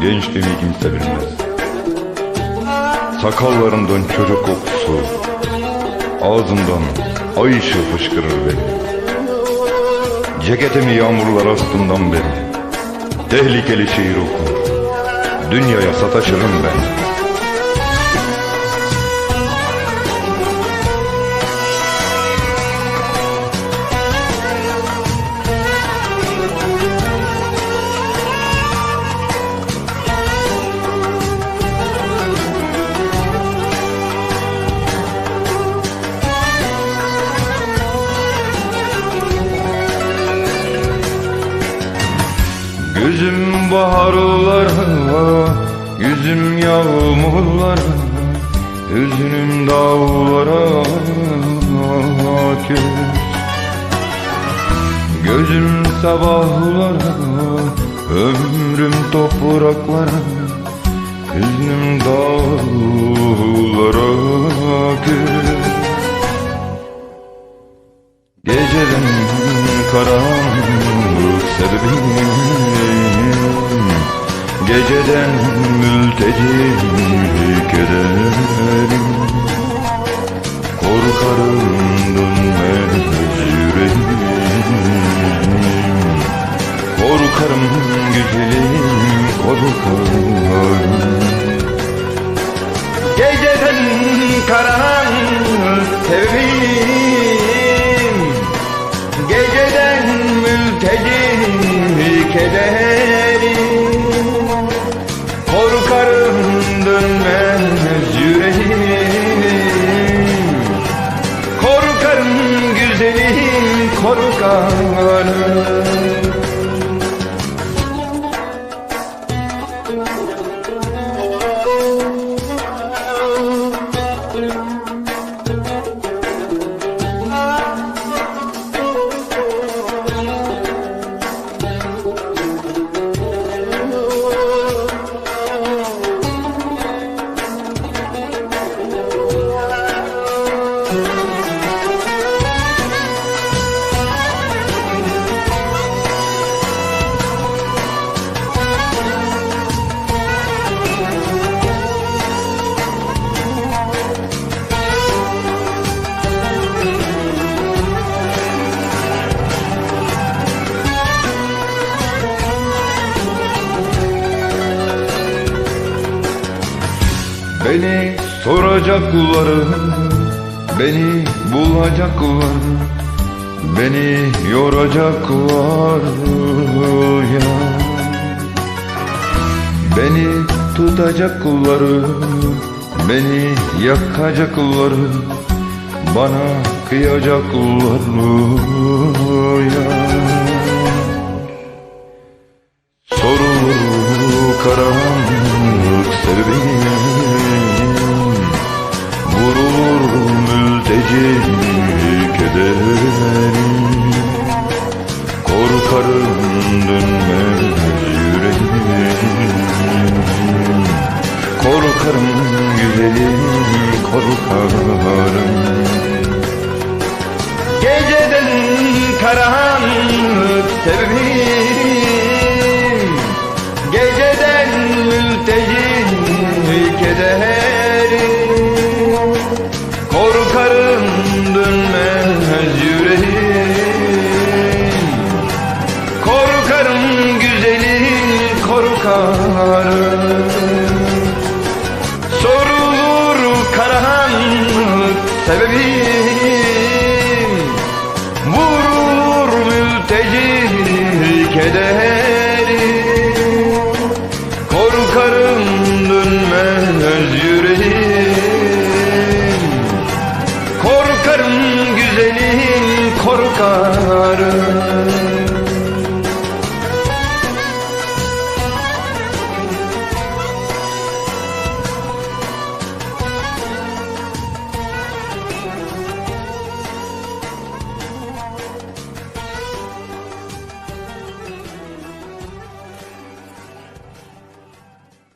gençliğimi kimse bilmez. Sakallarımdan çocuk kokusu, ağzımdan ay ışığı fışkırır beni. Ceketimi yağmurlar astından beri. Tehlikeli şiir okur, dünyaya sataşırım ben. Gözüm baharlara, yüzüm yağmurlara, Hüznüm dağlara küs Gözüm sabahlara, ömrüm topraklara Hüznüm dağlara küs Geceden karanlık sebebim Geceden mülteci kederim Korkarım dönmez yüreğim. Korkarım güzelim korkarım. Geceden karanlık sevim Geceden mülteci kederim Beni soracaklar, beni bulacaklar, beni yoracaklar ya. Beni tutacaklar, beni yakacaklar, bana kıyacaklar ya. Sorulur karanlık sevdiğim Vurulur mülteci kederim. Korkarım dönmez yüreğim. Korkarım güzelim korkarım. Geceden karanlık sevdim Geceden mülteci kederim Korkarım dönmez yüreğim Korkarım güzelim korkarım Sorulur karanlık sebebim Vurulur mülteci kederim Korkarım